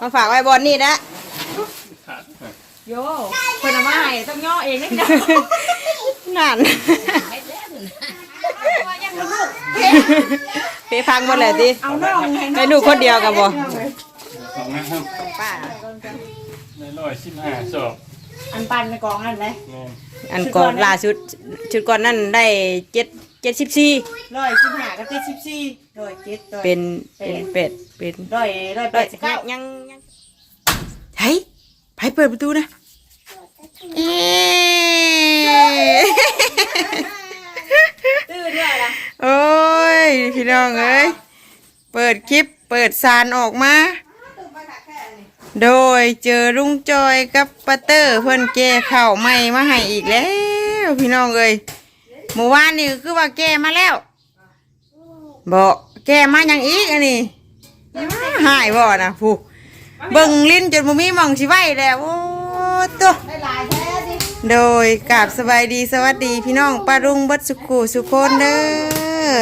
มาฝากไว้บอลนี่นะโยเพิ่นเอามาให้ต้องย่อเองนี่นะนั่นเพพังหมดเลยดิเอาน้องให้ให้ลูกคนเดียวกับบ่ของนะครับป้าในร้อยสิบห้าสอบอันปันในกองนั่นเลยแม่นอันก่อนล่าสุดชุดก่อนนั่นได้เจ็ด เจ็ดสิบสี่ร้อยสิบห้ากับเจ็ดสิบสี่ร้อยเจ็ดร้อยเป็นเป็นเป็ดเป็นร้อยร้อยแปได้ดสิบเก้ายังยังเฮ้ยไปเปิดประตูนะเอ๊ะตื้อด้วยล่ะโอ้ยพี่น้องเอ้ยเปิดคลิปเปิดซานออกมาโดยเจอลุงจอยกับปาเตอร์เพิ่นแก้ข้าวใหม่มาให้อีกแล้ว พี่น้องเอ้ย เมื่อวานนี่คือว่าแก้มาแล้วบอกแก้มาอย่างอีกอันนี้หายบ่นะผู้เบิ่งลิ้นจนบ่มีมองสิไหวแล้วโอ้ตัวโดยกราบสบายดีสวัสดีพี่น้องป้ารุงบัดสุขุสุคนเด้อ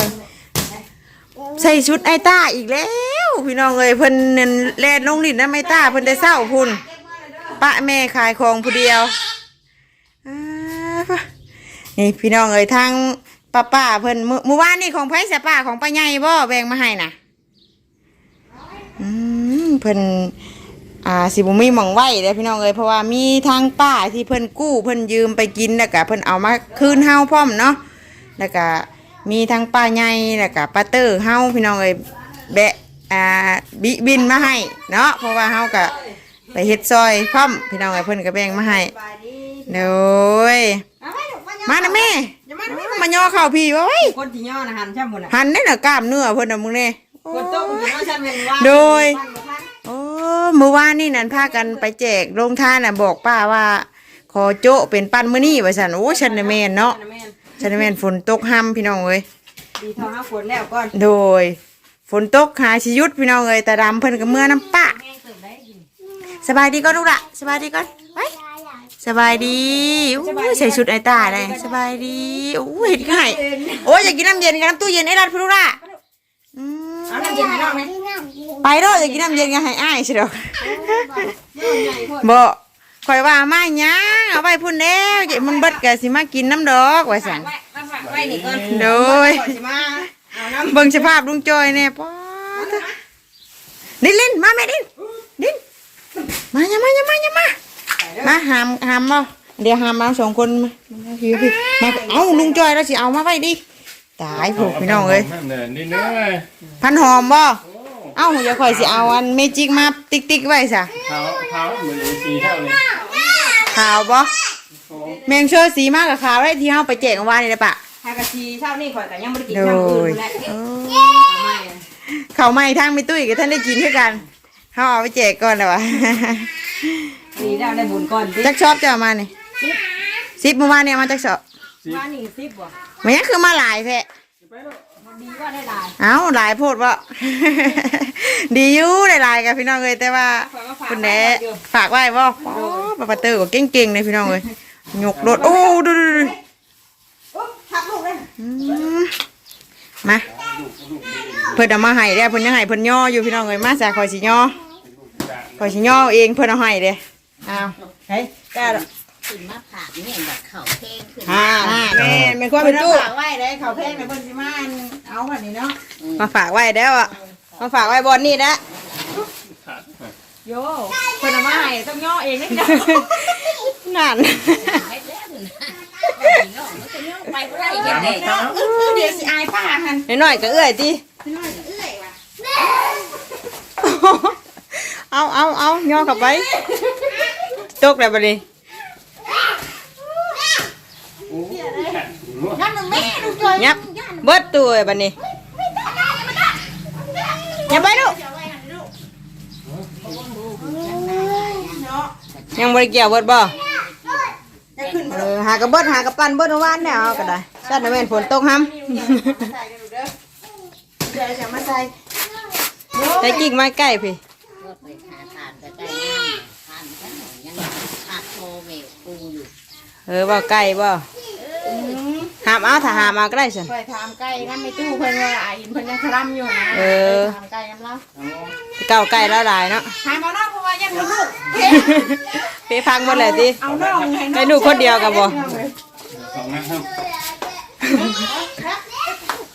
ใส่ชุดไอต้าอีกแล้ว พี่น้องเอ้ยเพิ่นนั่นแลนลงดินน้ำไอต้าเพิ่นได้เศร้าพุ่นป้าแม่ขายของผู้เดียวอ่า นี่พี่น้องเอ้ยทางป้าป้าเพิ่นเมื่อวานนี่ของไผเสียป้าของป้าใหญ่บ่แบ่งมาให้น่ะอืมเพิ่นอ่าสิบุมีหมองไหวเลยพี่น้องเอ้ยเพราะว่ามีทางป้าที่เพิ่นกู้เพิ่นยืมไปกินแล้วก็เพิ่นเอามาคืนเฮาพร้อมเนาะแล้วก็มีทางป้าใหญ่แล้วก็ป้าเตอร์เฮาพี่น้องเอ้ยแบะอ่าบิบินมาให้เนาะเพราะว่าเฮาก็ไปเฮ็ดซอยพร้อมพี่น้องเอ้ยเพิ่นก็แบ่งมาให้โดย มานะแม่มาย่อเข่าพี่ว่าไว้คนที่ย่อนะหันช่ำหมดอะหันได้น่ะกล้ามเนื้อเพิ่นน่ะมึงเน่คนโต๊ะอยู่ว่าฉันเป็นว่าโดยโอ้เมื่อวานนี่นั่นพากันไปแจกโรงทานน่ะบอกป้าว่า ขอโจะเป็นปันมื้อนี้ว่าซั่นโอ้ฉันน่ะแม่นเนาะฉันน่ะแม่นฝนตกห้ำพี่น้องเอ้ย ดีเท่าห้าฝนแล้วก่อนโดย ฝนตกหาชิยุดพี่น้องเอ้ยแต่ดำเพิ่นก็เมื่อน้ำป้าสบายดีก่อนลูกละสบายดีก่อนไป สบายดีอู้ใส่ชุดไอตาได้สบายดีอู้เห็นไข่โอ้ยอยากกินน้ำเย็นกับน้ำตู้เย็นไอ้รัดพี่ลูกละอืมเอาน้ำเย็นให้น้องไหมไปเด้ออยากกินน้ำเย็นกันให้อ้ายใช่ดอกบ่ข่อยว่ามาหยังเอาไปพุ่นแล้วเดี๋ยวมันเบิดก็สิมากินน้ำดอกว่าซั่นไว้ไว้ไว้นี่ก่อนโดยก่อนสิมาเอาน้ำเบิ่งสภาพลุงจอยแน่ป๊อดดินลินมาแม่ดินดินมาอย่ามาอย่ามาอย่ามา มาหามหามบ่เดี๋ยวหามมาสองคนมามาพี่พี่มาเอ้าลุงจอยแล้วสิเอามาไว้ดิตายผูกพี่น้องเอ้ยนั่นเด้อนี่เนื้อพันหอมบ่เอ้าอย่าข่อยสิเอาอันเมจิกมาติ๊กติ๊กไว้ซะเท้าเท้าเหมือนสีเท่านี้ขาวบ่แมงเชอร์สีมากกับขาวได้ที่เฮาไปแจกเมื่อวานนี่แหละปะฮากะชีเท่านี้ข่อยก็ยังไม่ได้กินโดน้ำอื่ยนแหละเออทำไมอะเขาไม่ทางไม่ตุ้ยกับท่านได้กินด้วยกันเขาเอาไปแจกก่อนเลยวะ ดีแล้วได้บุญก่อนดิจักชอบจะเอามานี่ซิปเมื่อวานเนี่ยมาจักชอบว่านี่สิบบ่มันยังคือมาหลายแท้ดีว่าได้หลายเอ้าหลายโพดวะดีอยู่หลายๆกับพี่น้องเลยแต่ว่าคุณแหนฝากไว้บ่โอ้ปะปะเตอร์ก็เก่งๆเลยพี่น้องเลยยกรถโอ้ดูดูดูทักลูกเลยอืมมาเพิ่นเอามาให้แล้วเพิ่นยังให้เพิ่นย่ออยู่พี่น้องเลยมาจากคอยสิย่อคอยสิย่อเองเพิ่นเอาให้เด้ อ้าวเฮ้ยกล้าดอกขึ้นมาผ่าเนี่ยแบบเขาเพลงขึ้นอ่าแม่นเป็นความเป็นตู้ฝากไว้ได้เขาแพงในเพิ่นสิมาเอาบัดนี้เนาะมาฝากไว้แล้วอะมาฝากไว้บอนนี่นะโยเพิ่นเอามาให้ต้องย่อเองนี่นะนั่นไปแล้วนะน้องมันจะย่อไปบ่ได้ยังไงเนาะเดี๋ยวสิอายป้าหันน้อยๆก็เอื้อยติเอาเอาเอาย่อเข้าไป ตกแล้วบัดนี้นั่นหนึ่งแม่ลูกจอยยับเบิดตัวบัดนี้อย่าไปลูกยังบ่ได้เกี่ยวเบิดบ่เออหากระเบิดหากระปั้นเบิดเมื่อวานเนี่ยเอาก็ได้ชัดนะแม่นฝนตกห้ำเดี๋ยวจะมาใส่ใส่กิ่งไม้ใกล้พี่ รถไปหาทานก็ได้น้ำทานกันยังขาดโทเวลปู อยู่เออว่าใกล้บ่เหามเอาถ้าหามเอาก็ได้สิ ไปถามไก่น้ำไม่ตู้เพิ่นว่าอาหินเพิ่นยังคลำอยู่นะเออ ไปถามไก่น้ำเล่าเก้าไก่แล้วหลายเนาะหายมาเนาะเพราะว่ายังลูกไปฟังหมดเลยดิเอาน้องให้น้องให้ลูกคนเดียวกับบ่ สองนะครับ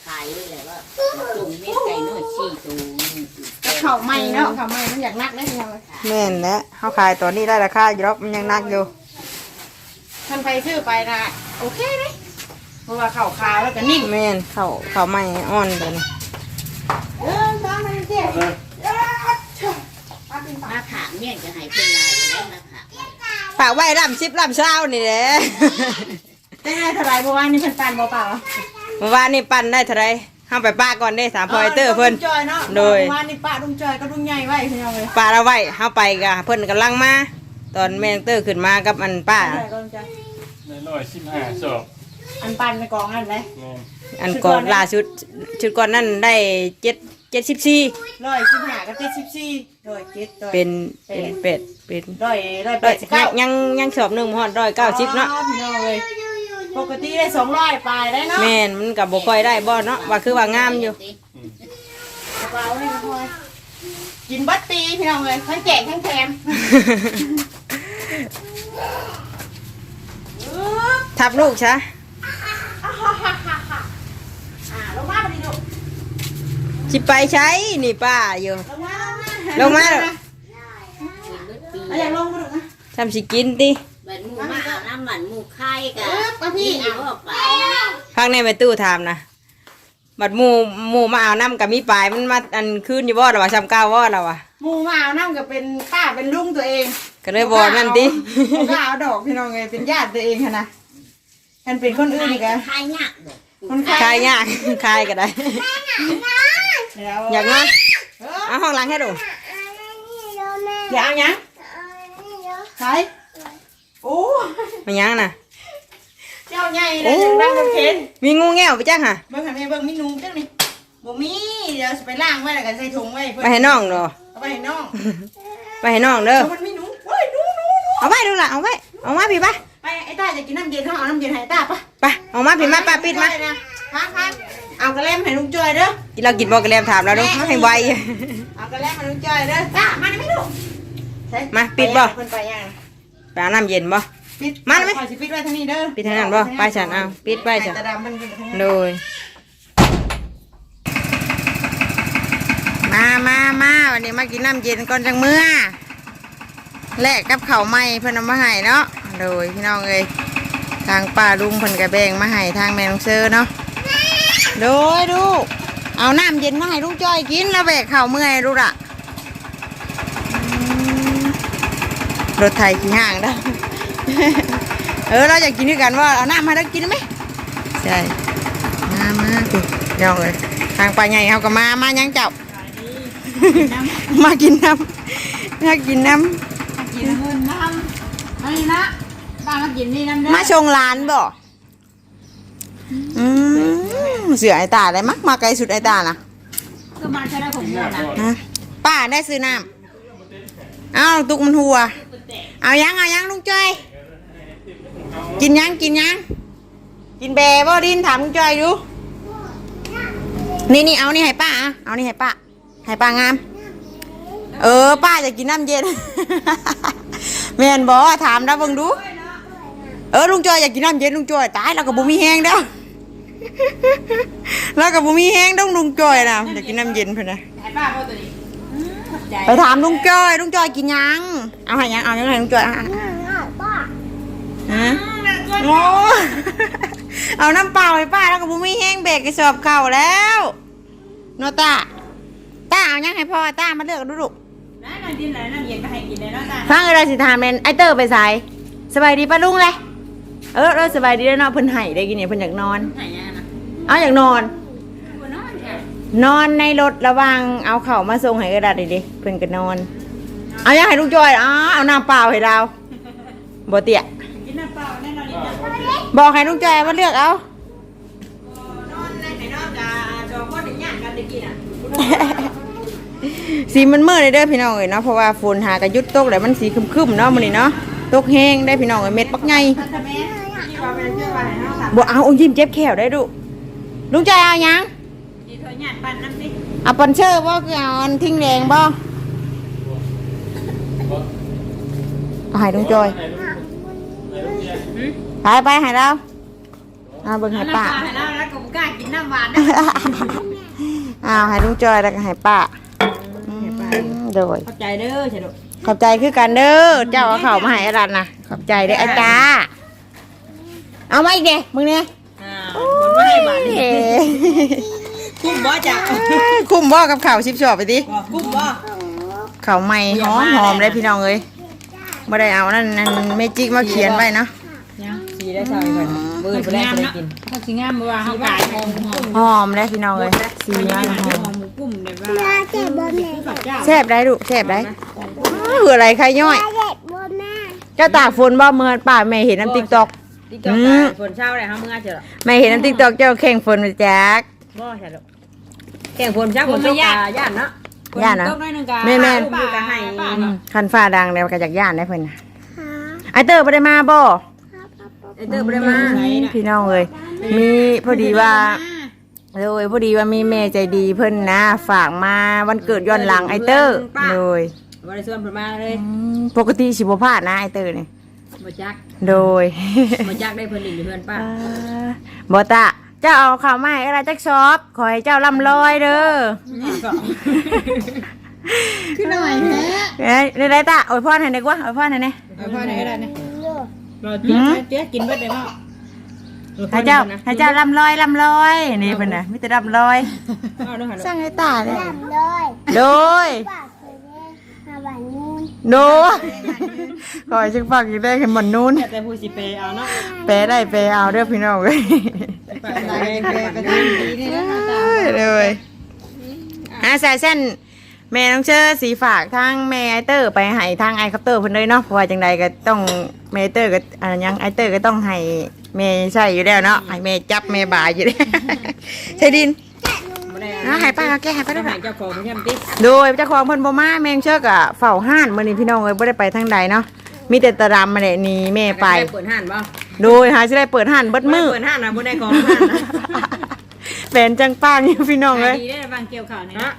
ขายเลยแหละว่าจุ่มเม็ดไก่นวดชี้ตูเข่าไหม้เนาะเข่าไหม้มันอยากนักได้ยังไงแม่นแหล้วเขาขายตัวนี้ได้ราคาอยู่หรอกมันยังนักอยู่ ท่านไปซื้อไปนะโอเคเลยเพราะว่าเข่าขาวแล้วก็นิ่มแม่นเขาเขาไม่อ่อนเลยเออน้องมันเจ็บเลยมาถามเนี่ยจะให้เป็นลายได้มาถามฝากไว้ลำซิบลำเช้านี่แหละได้ไงเท่าไรเพราะว่านี่เพิ่นปันเปล่าเมื่อวานนี่ปั่นได้เท่าไรห้ามไปป้าก่อนได้สามพอยเตอร์เพิ่นลุงจอยเนาะโดยว่านี่ป้าลุงจอยก็ลุงใหญ่ไว้เพิ่นเอาเลยป้าเราไว้ห้าไปกะเพิ่นกำลังมา ตอนแม่นเตอร์ขึ้นมากับอันป้า ใช่ก็ลุงจอยในร้อยสิบห้าสอบอันปันในกองนั่นเลยแม่นอันก่อนล่าสุดชุดก่อนนั่นได้เจ็ดเจ็ดสิบสี่ร้อยสิบห้ากับเจ็ดสิบสี่ร้อยเจ็ดร้อยเป็นเป็นเป็ดเป็นร้อยร้อยแปร้อยดสิบเก้ายังยังสอบหนึ่งหอดร้อยเก้าสิบเนาะอ๋อพี่น้องเลยปกติได้สองร้อยปลายได้เนาะแม่นมันกับบ่ค่อยได้บ่เนาะว่าคือว่างามอยู่ กระเป๋านี่ก็พอยกินบัตตีพี่น้องเลยทั้งแจกทั้งแถม ทับลูกซะอ่าลงมาพอดีลูกสิไปใช้นี่ป้าอยู่ ลงมาลงมาเด้อเอาอย่างลงมาลูกนะทำสิกินติบัดหมูมาเอาน้ำมันหมูไข่กัเอ๊ะมาพี่เอาออกไปพักในไปตู้ถามนะบัดหมู่หมู่มาเอาน้ำกับมีปลายมันมาอันคืนอยู่บ่ล่ะวะซ้ำก้าวบ่ล่ะวะ หมูมาเอาน้ำกับเป็นป้าเป็นลุงตัวเองก็เลยบอกนั่นติบ่กล้าเอาดอกพี่น้องเลยเป็นญาติตัวเองค่ะนะท่านเป็นคนอื่นอีกอะไข่ยากบ่คนคลายยากคลายก็ได้ แล้วอยากนอนเออเอาห้องหลังให้ดูอย่าเอาหยังใครโอ้มันยังน่ะเจ้าใหญ่เลยจังดังรถเข็นมีงูแง่วไปจ้ะค่ะเบิ่งหันไปเบิ่งมีหนูจังนี่บ่มีเดี๋ยวสิไปล้างไว้แล้วก็ใส่ถุงไว้เพิ่นไปให้น้องเด้อ เอาไปให้น้องไปให้น้องเด้อเดี๋ยวมันมีหนูเฮ้ยหนูหนูหนูเอาไว้ดูล่ะเอาไว้ เอามาพี่ปะไปไอ้ตาจะกินน้ำเย็นเขาเอาน้ำเย็นให้ไอ้ตาปะไปเอามาพี่มาป้าปิดมาพักพักเอากระเล่มให้ลุงจอยเด้อ กินเรากินบอกกันแล้วถามแล้วดูให้ไว เอากระเล่มให้ลุงจอยเด้อตามาได้ไหมลูกใช่มาปิดบ่ เพิ่นไปยังไปเอาน้ำเย็นบ่ ปิดมาได้ไหม ขอสิปิดไว้ทางนี้เด้อปิดทางนั้นบ่ไปฉันเอาปิดไปฉันตาดำมันเป็นทางนี้โดย มามามาวันนี้มากินน้ำเย็นก่อนจังเมื่อแลกกับเข้าไหม้เพิ่นเอามาให้เนาะโดยพี่น้องเอ้ยทางป้าลุงเพิ่นกระแบงมาให้ทางแม่น้องเซอเนาะโดยดูเอาน้ำเย็นมาให้ลุงจ้อยกินแล้วแบกข้าเมื่อยลูกละรถไถขี่ห่างเด้เออเราอยากกินด้วยกันว่าเอาน้ำมาแล้วกินไหมใช่มามาสิเดี๋ยวเลยทางปลาใหญ่เขาก็มามายังเจ้า มากินน้ำมากินน้กินเงินน้ำอันนี้นะป้ามากินนี่น้ำเด้ำอมาชงร้านบ่อืมเสือไอตาได้มักมาไกลสุดไอตานะก็มาใช้ได้ผมหมน้าดนะฮะป้าได้ซื้อน้ำเอาตุกมันหัว เอายังเอายังลุงจ้อยกินยังกินยังกินแบบ่ดินถามลุงจ้อยอยู่นี่นี่เอานี่ให้ป้าอะเอานี่ให้ป้า ให้ป้างาม เออ ป้าจะกินน้ำเย็น แม่นบอกถามนะเบิ่งดู เออลุงจอยอยากกินน้ำเย็นลุงจอยตายแล้วก็บ่มีแห้งเด้อแล้วก็บ่มีแห้งต้องลุงจอยนะอยากกินน้ำเย็นเพิ่นนะให้ป้าเอาตัวนี้ไปถามลุงจอยลุงจอยกินยังเอาให้ยังเอายังไงลุงจอยอะฮะโอ้เอาน้ำเปล่าให้ป้าแล้วก็บ่มีแห้งเบรกกระสอบเข่าแล้วโนตา ตาเอายังให้พ่อตามาเลือกดูลูกน้ำน้ำดินไหนน้ำเย็นก็ให้กินเลยเนาะตาฟังอะไรสิถามเป็นไอเตอร์ไปใส่สบายดีป้าลุงเลยเออเออสบายดีแล้วเนาะเพิ่นไห้ได้กินเนี่ยเพิ่นอยากนอน ไหนอะนะเอาอยากนอนหัวนอนค่ะนอนในรถระหวังเอาเข่าวมาส่งให้กระดาษดิเพิ่นก็นอน เอาอยากให้ลูกจอยอ๋อเอาน้ำเปล่าให้เราบ่เตี้ยกินน้ำเปล่าแน่นอนนี่จ้ะบอกให้ลูกจอยว่าเลือกเอา นอนในไหนนอนกับดอกก็ถึงย่างกันได้กินอะ สีมันมืดเลยเด้อพี่น้องเอ้ยเนาะเพราะว่าฝนหากระยุดตกแล้วมันสีครึมๆเนาะมื้อนี้เนาะตกแห้งได้พี่น้องเอ้ยเม็ดปักใหญ่ท่านแม่บ่เอาอุ้งยิ้มเจ็บแขวได้ดุลุงใจเอายังดีเธอหยาดปันน้ำสิเอาปอนเชอร์บ่คือเอาอันทิ้งแดงบ่เอาให้ลุงจอยไหนลูกไหนลูกเมียไปไปให้เราเอาเบิ่งให้ป้า ให้เราแล้วก็บ่กล้ากินน้ำหวานนะ เอาให้ลุงจอยแล้วก็ให้ป้าอืม โดยเข้าใจเด้อใช่ลูกขอบใจคือกันเด้อเจ้าเอาข้าวมาให้ไอ้รันนะขอบใจเด้อไอ้จ้าเอามาอีกเด้มึงเนี่ยอ่าบนว่าให้หวานนี่กุ้มบ่จ้ะคุ้มบ่กับข้าวชิบชอบไปดิบ่กุ้มบ่ข้าวใหม่หอมหอมเลยพี่น้องเอ้ยบ่ได้เอานั่นนั่นเมจิกมาเขียนไว้เนาะสีได้ชาวอีกคนมือบ่ได้บ่ได้กินเขาสิงามบ่ว่าเฮากายหอมหอมหอมเลยพี่น้องเอ้ยสีมันหอมห มูกุ้มเนี่ยว่าเจ็บบนเลยเจ้าแซ่บได้ลูกแซ่บได้อ้าวเหืออะไรใครย่อยเจ้าตากฝนบ่เมื่อป่าแม่เห็นน้ำติ๊กตอกติ๊กต๊อกฝนเช้าได้เฮาเมื่อเจอแม่เห็นน้ำติ๊กตอกเจ้าแข่งฝนมาจักบ่ใช่ลูกแข่งฝนเช้าฝนตกกาย่านเนาะย่านนะตกน้อยนึงกาแม่แม่นป้าก็ให้คันฟ้าดังแล้วก็จากย่านได้เพิ่นน่ะไอเตอร์บ่ได้มาบ่ไอ้เตอร์บ่ได้มาพี่น้องเอ้ยมีพอดีว่า เลยพอดีว่ามีแม่ใจดีเพิ่นนะ ฝากมาวันเกิดย้อนหลังไอเตอร์เลยบ่ได้ชวนเพิ่นมาเลยอืมปกติสิบ่พลาดนะไอเตอร์นี่บ่จักโดยบ่จักได้เพิ่นอยู่เพื่อนป้าอ่าบ่ตะเจ้าเอาข้าวมาให้อะไรจักซอบขอให้เจ้าร่ำรวยเด้อขึ้นหน่อยแม่เอ้ยได้ได้ตะอวยพรให้ได้กว่าอวยพรให้แน่เอาพ่อไหนก็ได้นะรอเจ๊เจ๊กินเบิดได้เนาะให้เจ้าให้เจ้าร่ำรวยร่ำรวยนี่เพิ่นน่ะมีแต่ร่ำรวยเอาเด้อหั่นสร้างให้ตาเลย เลยโดย ปากเคยได้หาบานนูนโดยขอให้ชิงฟังอีกได้ขึ้นบนนู้น แต่ผู้สิเปเอาเนาะแปลได้แปลเอาเด้อพี่น้องเอ้ยไหนแม่ก็ดีดีนี่นะตาเลยอะสายเส้นแม่น้องเชื่อสีฝากทางแม่ไอเตอร์ไปให้ทางไอคัปเตอร์เพิ่นเลยเนาะเพราะว่าจังใดก็ต้องแม่ไอเตอร์ก็อ่ายังไอเตอร์ก็ต้องให้ แม่ใช่อยู่แล้วเนาะให้แม่จับแม่บ่ายอยู่แล้วใช่ดินบ่ได้อะให้ป้าเอาแก้ให้ป้าต้ด้อวงยให้เจ้าของเพิ่นติโดยเจ้าของเพิ่นบ่มาแม่งเชื่อกะเฝ้าห้านมื้อนี้พี่น้องเอ้ยบ่ได้ไปทางใดเนาะมีแต่ตะรำมาแหละหนี่แม่ไปเปิดห้านบ่โดยหาสิได้เปิดห้านเบิดมือเปิดห้านนะบ่ได้ของห้านนะแฟนจังป้างอยู่พี่น้องเอ้ยดีได้บางเกี่ยวข่าวนี่นะ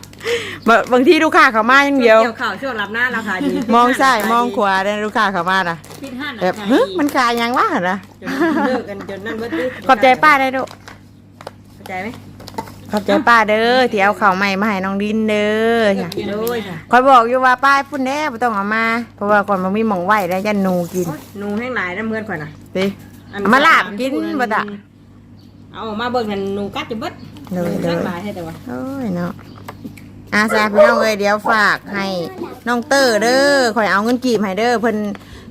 บางบางทีลูกค้าเข้ามาอย่างเดียว เกี่ยวข่าวช่วงรับหน้าราคาดีมองซ้ายมองขวาได้ลูกค้าเข้ามาน่ะปิดห้านแบบเฮ้ยมันขายหยังวะนะจนเลิกกันจนนั่นเบิดติขอบใจป้าได้ดุเข้าใจไหมขอบใจป้าเด้อที่เอาข้าวใหม่มาให้น้องดินเด้อจ้ะโดยค่ะคอยบอกอยู่ว่าป้าพุ่นแน่บ่ต้องเอามา เพราะว่าก่อนมันมีหม่องไหวแล้วยันหนูกินหนูแห้งหลายน้ำเมือนข่อยน่ะสิเอามาลาบกินบ่ตะ เอามาเบิ่งนั่นหนูกัดจะเบิดเด้อหนูเด้กัอดหลายให้แต่ว่า โอ้ยเนาะ อาซาพี่น้องเอ้ยเดี๋ยวฝากให้น้องเตอร์เด้อคอยเอาเงินกีบให้เด้อเพิ่น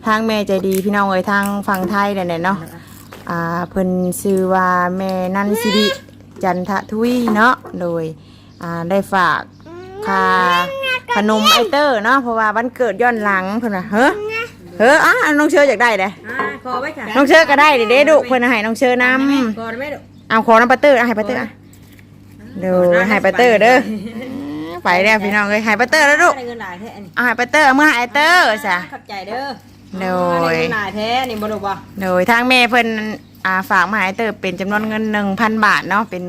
ทางแม่ใจดีพี่น้องเอ้ยทางฝั่งไทยนั่นแหละเนาะอ่าเพิ่นชื่อว่าแม่นันสิริจันททุยเนาะโดยอ่าได้ฝากค่าขนมไอเตอร์เนาะเพราะว่าวันเกิดย้อนหลังเพิ่นน่ะเฮ้อเฮ้ออะน้องเชออยากได้เด้อ่าคอไว้ค่ะน้องเชอก็ได้เด้เด้ดุเพิ่นให้น้องเชอนํคอได้ไหมลูกเอาขอน้ำปลาเตอร์อะให้ปลาเตอร์อะเดี๋ยวให้ปลาเตอร์เด้อ ไปแล้วพี่น้องเลยให้ปลาเตอร์แล้วลูกได้เงินหลายแท้อันนี้เอาให้ปลาเตอร์เอามื่อให้เตอร์จ้ะขอบใจเด้อโดได้ยเงินหลายแท้นี่บ่ลูกบ่โดยทางแม่เพิ่นอ่าฝากมาให้เตอร์เป็นจำนวนเงินหนึ่งพันบาทเนาะเป็น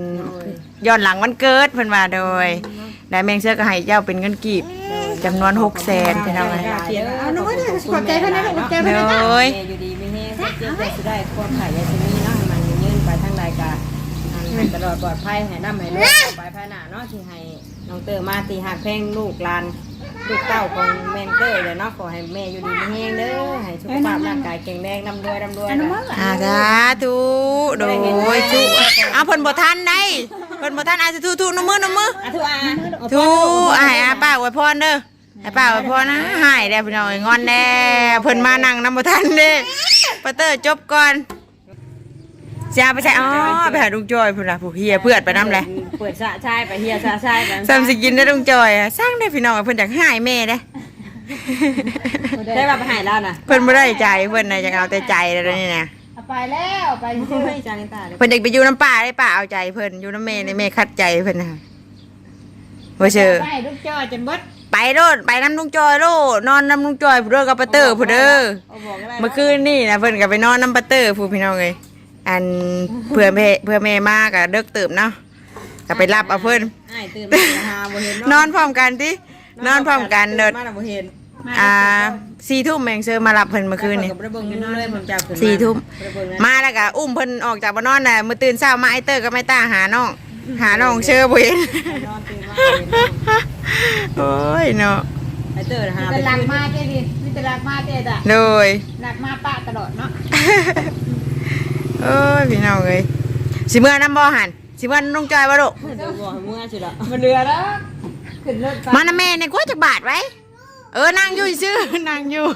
ย้อนหลังวันเกิดเพิ่นว่าโดยได้แมงเชื่อก็ให้เจ้าเป็นเงินกีบจำนวนหกแสนพี่น้องเลยเอาหนูเนี่ยขอบใจเพิ่นนะขอบใจโดยอยู่ดีไม่แห้งเจ็บจะได้ความขายยาชนีเนาะให้มันยืนไปทางใดกาให้ตลอดปลอดภัยให้ร่ำให้รวยไปภายหน้าเนาะที่ให้ น้องเตอร์มาตีหักแพงลูกหลานลูกเต้าของแม่นเตอร์เลยเนาะขอให้แม่อยู่ดีไม่แห้งเด้อให้สุขภาพร่างกายแข็งแรงร่ำรวยร่ำรวยนะอาสาธุโดยทุเอาเพิ่นบ่ทันได้เพิ่นบ่ทันอาสาธุทุน้ำมือน้ำมืออะทุกอาทูไอ้ายอาป้าอวยพรเด้อไอ้ป้าอวยพรนะหายได้พี่น้องเอ้ยงอนแน่เพิ่นมานั่งนำบ่ทันเด้ปาเตอร์จบก่อน เสียไปใส่อ๋อไปหาลุงจอยพุ่นล่ะผู้เฮียเพื่อนไปนำแหละเปิดสะชายไปเฮียสะชายไปซ้ำสิกินได้ลุงจอยอะสร้างได้พี่น้องเพิ่นอยากหายแม่เด้ ได้มาไปหายแล้วนะเพิ่นบ่ได้ใจเพิ่นน่ะอยากเอาแต่ใจแล้วนี่นะเอาไปแล้วไปโอ้ยจานิตาเลยเพิ่นอยากไปอยู่น้ำป้าได้ป้าเอาใจเพิ่นอยู่น้ำแม่ในแม่คัดใจเพิ่นน่ะบ่เชื่อไปลูกจ้อยจนเบิดไปโลดไปน้ำลุงจอยโลดนอนน้ำลุงจอยผู้เด้อกับปะเตอร์ผู้เด้อเอาบอกก็ได้เมื่อคืนนี่นะเพิ่นก็ไปนอนน้ำปะเตอร์ผู้พี่น้องเลย อันเพื่อแม่เพื่อแม่มากอะเด็กเติมเนาะก็ไปรับเอาเพิ่นอ้ายตื่นมาหาบ่เห็นนอนพร้อมกันตินอนพร้อมกันเด้อมาแล้วบ่เห็นอ่าสี่ทุ่มแมงเซอร์มารับเพิ่นเมื่อคืนนี่ข้อยก็บ่ได้เบิ่งอยู่เลยผมจับขึ้นสี่ทุ่มบ่ได้เบิ่งนะมาแล้วก็อุ้มเพิ่นออกจากบ้านนอนน่ะมื้อตื่นเช้ามาไอเตอร์ก็ไม่ตาหาน้องหาน้องเชื่อบ่เห็นนอนตื่นมาเห็นน้องโอ้ยเนาะไอ้เตอร์หามีไปแต่หลักขึ้นมาเจ๊ดิมีแต่หลักมาเจ๊จ้ะโดยหลักมาปะตลอดเนาะ โอ้ยพี่น้องเอ้ยสิเมื่อน้ำบ่หันสิเมื่อน้องจอยบ่ลูกเดี๋ยวบอกให้เมื่อสิละมันเรือแล้วขึ้นรถไฟมานะแม่ในกว่าจักบาทไว้ เออนั่งอยู่ซื่อนั่งอยู่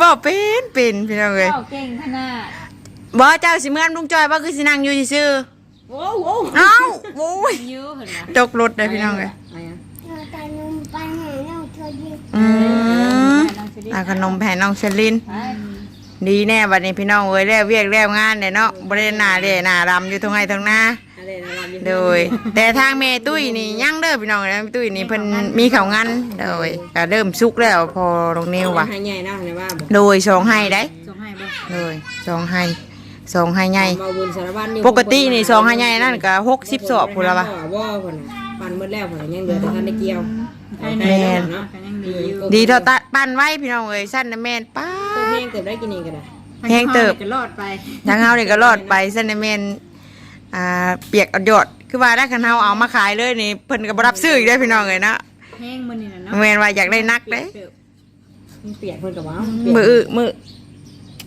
บ่เป็นเป็นพี่น้องเอ้ยเก่งขนาดบ่เจ้าสิเมื่อน้องจอยบ่คือสินั่งอยู่ซื่อโอ้โหเอ้าโอ้ยตกรถเลยพี่น้องเอ้ยอะไรอะเราตานุ่มไปหาน้องเธอดีอืมองสิริเอาขนมแผ่น้องเชลิน ดีแน่บัดนี้พี่น้องเอ้ยแล้วเวียกแล้วงานเนี่ยเนาะบ่ได้หน้าเด้หน้ารำอยู่ตรงไหนตรงหน้าอะไรนะรำอยู่โดย แต่ทางแม่ตุ้ยนี่ยังเด้อพี่น้องนะแม่ตุ้ยนี่เพิ่นมีข้าวงานโดยก็เริ่มสุกแล้วพอลงนิ้วว่ะให้ใหญ่นะในว่าบอกโดยสองให้ได้ส่งให้บ่โดยสองให้สองให้ใหญ่มาบุญสารวัตรนี่ปกตินี่สองให้ใหญ่นั่นก็60สอบพุ่นละวะ ว่าคนน่ะปันหมดแล้วคนน่ะยังเหลือแต่ท่านได้เกี่ยวให้แม่นเนาะก็ยังดีอยู่ดีเท่าตะปั้นไว้พี่น้องเอ้ยสั้นนะแม่นป้าตัว แห้งเติบได้กินเองก็ได้แห้งเติบ จะรอดไปทางเฮานี่ก็รอดไปสั้นนะแม่นอ่าเปียกเอายอดคือว่าถ้าคันเฮาเอามาขายเลยนี่เพิ่นก็บ่รับซื้ออีกได้อพี่น้องเอ้ยเนาะแห้งมันนี่นะเนาะแม่นว่าอยากได้นักเด้ มันเปียกเพิ่นกับว่ามืออึมือ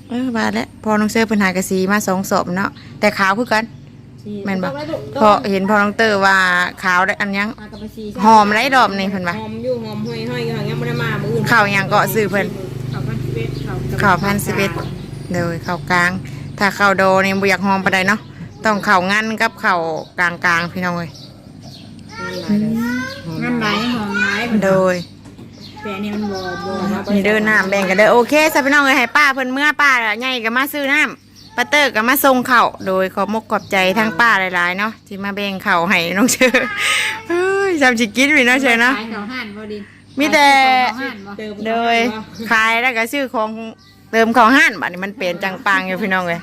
เออบาดแล้วพอน้องเซอร์เพิ่นหากระสีมาสองศพเนาะแต่ขาวคือกัน แม่นบ่ พอเห็นพอน้องเตอร์ว่าขาวได้อันยังหอมไรดอกนี่เพิ่นว่าหอมอยู่หอมห้อยห้อยอยู่ยังไม่ได้มามื้ออื่นข้าวหยังก็ซื้อเพิ่นเขาพันสิบเอ็ดเขา ข้าวพันสิบเอ็ดเลยข้าวกลาง ถ้าข้าวโดนี่บ่อยากหอมปานใดเนาะต้องข้าวงันกับข้าวกลางๆพี่น้องเอ้ยงั้นไหนหอมไหนโดยแต่อันนี่มันบ่บ่นี่เด้อน้ำแบ่งกันเด้อโอเคซะพี่น้องเอ้ยให้ป้าเพิ่นเมื่อป้าใหญ่ก็มาซื้อน้ำป้าเตอร์ก็มาส่งข้าวโดยขอบมกขอบใจทั้งป้าหลายๆเนาะที่มาแบ่งข้าวให้น้องเชอเฮ้ยจำสิกินพี่น้องเชอเนาะขายเขาห่านบ่ดิมีแต่ขายเขาห่านบ่เติมโดยขายแล้วก็ซื้อของ เติมของห้านบัดนี้มันเปลี่ยนจังปังอยู่พี่น้องเลย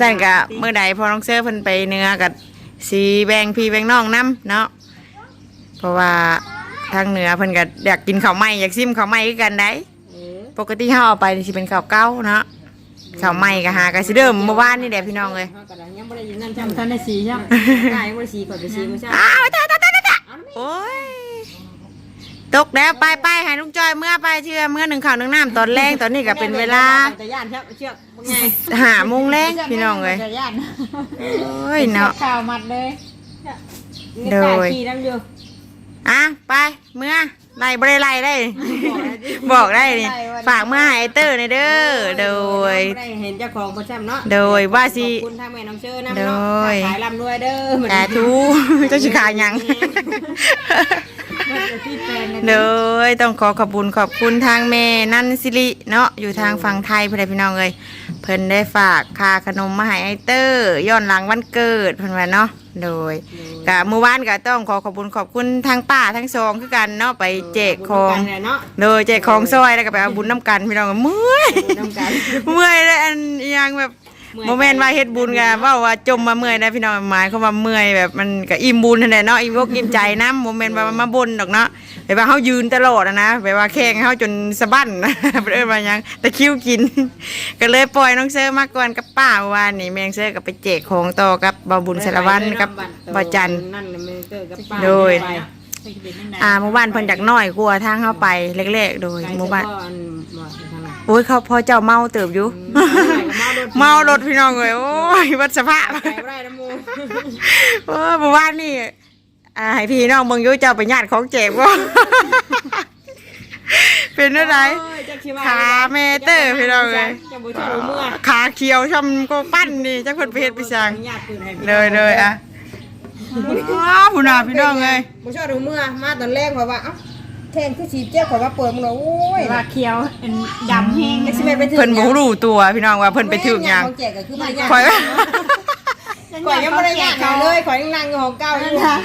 สั่นกะเมื่อใดพอน้องเสื้อเพิ่นไปเนื้อกับสีแบงพี่แบงน้องน้ำเนาะเพราะว่าทางเหนือเพิ่นก็อยากกินข้าวไหม้อยากซิมข้าวไหม้คือกันได้เออปกติเฮาเอาไปนี่สิเป็นข้าวเก้าเนาะข้าวไหม้ก็หาก็สิเริ่มเมื่อวานนี่แหละพี่น้องเลยเฮาก็ได้ยังบ่ได้ยินนั่นจำจำทันได้สีช่างได้ยังบ่ได้สีก่อนไปสีมื้อเช้าอ้าวตายตายตายตายโอ้ย ตกแล้วไปไปให้ลุงจอยเมื่อไปเชื่อเมื่อหนึ่งข้าวหนึ่งน้ำตอนแรกตอนนี้ก็เป็นเวลาแต่ย่านเชือกเชือกบ่ไงหาโมงแรงพี่น้องเลยจะย่านโอ้ยเนาะข่าวมัดเลยโดยขี่น้ำอยู่อะไปเมื่อไล่บ่ได้ไล่ได้ บอกได้นี่ฝากเมื่อให้ไอเตอร์ในอยเด้อโดยบ่ได้เห็นเจ้าของบ่แซ่บเนาะโดยว่าสิขอบคุณทางแม่น้องเชอร์นำโดเนาะยขายลำด้วยเด้อสาธุเจ้าชิขายหยัง ที่แปลงโดยต้องขอขอบคุณขอบคุณทางแม่นันสิริเนาะอยู่ทางฝั่งไทยเพื่อนพี่น้องเลยเพิ่นได้ฝากค่าขนมมาให้ไอเตอร์ย้อนหลังวันเกิดเพิ่นว่าเนาะโดยกะเมื่อวานก็ต้องขอขอบคุณขอบคุณทางป้าทั้งสองคือกันเนาะไปแจกของเนาะโดยแจกของซอยแล้วก็ไปเอาบุญน้ำกันพี่น้องเมื่อยบุญน้ำกันเมื่อยเลยอันอิหยังแบบ โมเมนต์ว่าเฮ็ดบุญกันว่าว่าจมมาเมื่อยนะพี่น้องหมายเขามว่าเมื่อยแบบมันก็อิ่มบุญนั่นแหละเนาะอิ่มอกอิ่มใจนะโมเมนต์ว่ามันมาบนดอกเนาะแบบว่าเฮายืนตลอดอะนะแบบว่าแข่งเฮาจนสะบั้นนะเอิ้นว่าหยังตะคริวกิน ก็เลยปล่อยน้องเซอร์มาก่อนกับป้าเมื่อวานนี่แมงเซอร์ก็ไปแจกของต่อกับบ่าวบุญสารวัตรกับบ่าวจันทร์นั่นน่ะมันเกิดกับป้าโดยไปอ่าหมู่บ้านเพิ่นจากน้อยกลัวาทางเฮาไปเล็กๆ โดยหมู่บ้านใครจะอันว่าไปทางไหนโอ้ยเขาพอเจ้าเมาเติบอยู่ เมารถพี่น้องเลยโอ้ยวัดสภาพไปบ่ได้นะโมโอ้ยเมื่อวานนี่อ่าให้พี่น้องเบิ่งอยู่เจ้าไปญาติของเจ็บบ่เป็นอะไรโอ้ยจักสิว่ขาแม่เตอร์พี่น้องเลยจะบ่ชอบเมื่อขาเขียวช่ำก็ปั้นนี่จักเพิ่นไปเฮ็ดไปสั่งญาติปืนให้พี่เลยเลยอะว้าวผู้น่าพี่น้องเลยบ่ชอบเมื่อมาตอนแรกเพราะว่าเอ้า แทนคือสีเจ้าขอยว่าเปิดมึงเนาะโอ้ยว่าเขียวเป็นดำแห้งไอ้สิแม่นไปถึงเพิ่นบ่รู้ตัวพี่น้องว่าเพิ่นไปถึกหยังของแจกก็คือมาญาติคอยว่าญข่อยยังไม่ได้งานเขาเลยข่อยยังนั่งอยู่ของเก่าอยู่ค่ะ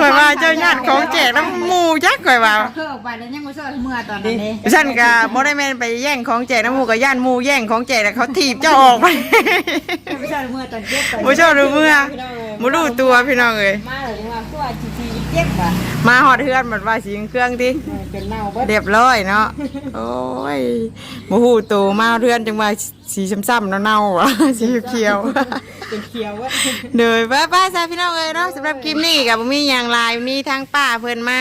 ข่อยว่าเจ้าญาติของแจกแล้วหมู่จักข่อยว่าเพิ่งออกไปแล้วยังไม่เจอเมื่อตอนนั้นเองฉันก็บ่ได้แม่นไปแย่งของแจกน้ำหมู่กับย่านหมู่แย่งของแจกแล้วเขาถีบเจ้าออกไปไม่ใช่เมื่อตอนเจ็บตอนบ่ชอบรู้เมื่อบ่รู้ตัวพี่น้องเอ้ยมาเลย เจ็บว่ะมาฮอดเฮือนหมดว่าสิเครื่องติเป็นเน่าเบิดเรียบร้อยเนาะ โอ้ยบ่ฮู้ตัวมาเฮือนจังว่าสีช้ำๆเน่าๆอะสีเขียวเป็นเขียวเว่าๆเด้อป้าๆซะพี่น้องเอ้ยเนาะสำหรับคลิปนี้ก็บ่มีหยังหลายมีทางป้าเพิ่นมา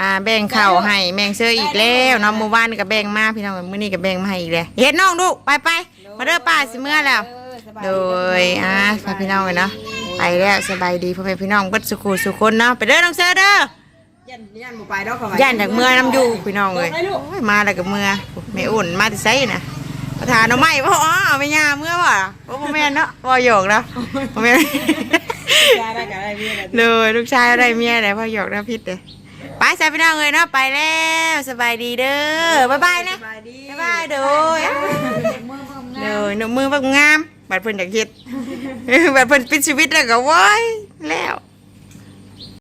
อ่าแบ่งข้าวให้แบ่งเสื้ออีกแล้วเนาะเมื่อวานก็แบ่งมาพี่น้องมื้อนี้ก็แบ่งมาให้อีกแล้วเฮ็ดน้องลูกไปไปๆมาเด้อป้าสิเมื่อแล้วโดยอ่าพาพี่น้องกันเนาะ ไปแล้วสบายดีพ่อแม่พี่น้องเบิดสุขุสุคนเนาะไปเด้อน้องเสือเด้อยันยันบ่ไปดอกเขาย่านจากเมื่อน้ำอยู่พี่น้องเลยโอ้ยมาแล้วกับเมื่อไม่อุ่นมาที่ไซน่ะประธานเอาไม่พ่ออ๋อไม่ยาเมื่อว่ะโอ้พ่อแม่นเนาะพ่อหยอกเนาะพ่อแม่นยาได้กันได้เมียอะไรเลยลูกชายอะไรเมียอะไรพ่อหยอกนะพิษเลยไปใส่พี่น้องเลยเนาะไปแล้วสบายดีเด้อบ๊ายบายนะสบายดีบ๊ายบายเด้อเด้อหนุ่มมือบักงาม บัดเพิ่นอยากเฮ็ด บัดเพิ่นปิดชีวิตแล้วก็ว้ายแล้ว